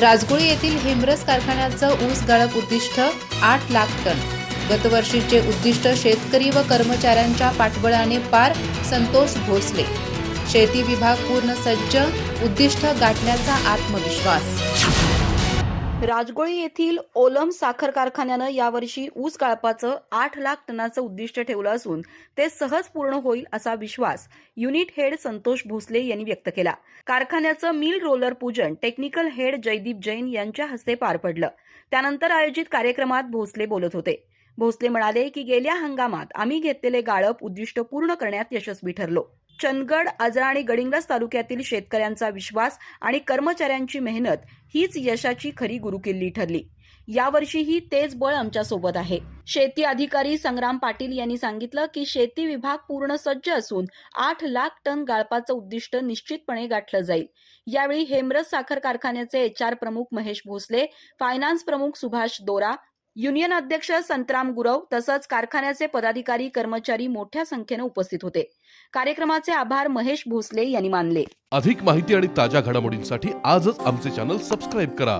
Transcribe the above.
राजगुळी येथील हिमरस कारखान्याचं ऊस गाळप उद्दिष्ट आठ लाख टन. गतवर्षीचे उद्दिष्ट शेतकरी व कर्मचाऱ्यांच्या पाठबळाने पार संतोष भोसले. शेती विभाग पूर्ण सज्ज उद्दिष्ट गाठण्याचा आत्मविश्वास. राजगोळी येथील ओलम साखर कारखान्यानं यावर्षी ऊस गाळपाचं आठ लाख टनाचं उद्दिष्ट ठेवलं असून ते सहज पूर्ण होईल असा विश्वास युनिट हेड संतोष भोसले यांनी व्यक्त केला. कारखान्याचं मिल रोलर पूजन टेक्निकल हेड जयदीप जैन यांच्या हस्ते पार पडलं. त्यानंतर आयोजित कार्यक्रमात भोसले बोलत होते. भोसले म्हणाले की गेल्या हंगामात आम्ही घेतलेले गाळप उद्दिष्ट पूर्ण करण्यात यशस्वी ठरलो. चंदगड आजरा आणि गडिंगज तालुक्यातील शेतकऱ्यांचा विश्वास आणि कर्मचाऱ्यांची मेहनत हीच यशाची खरी गुरुकिल्ली ठरली. यावर्षीही तेच बळ आमच्यासोबत आहे. शेती अधिकारी संग्राम पाटील यांनी सांगितलं की शेती विभाग पूर्ण सज्ज असून आठ लाख टन गाळपाचं उद्दिष्ट निश्चितपणे गाठलं जाईल. यावेळी हेमरस साखर कारखान्याचे एच आर प्रमुख महेश भोसले फायनान्स प्रमुख सुभाष दोरा युनियन अध्यक्ष संतराम गुरव तसंच कारखान्याचे पदाधिकारी कर्मचारी मोठ्या संख्येनं उपस्थित होते. कार्यक्रमाचे आभार महेश भोसले यांनी मानले. अधिक माहिती आणि ताज्या घडामोडींसाठी आजच आमचे चॅनल सबस्क्राईब करा.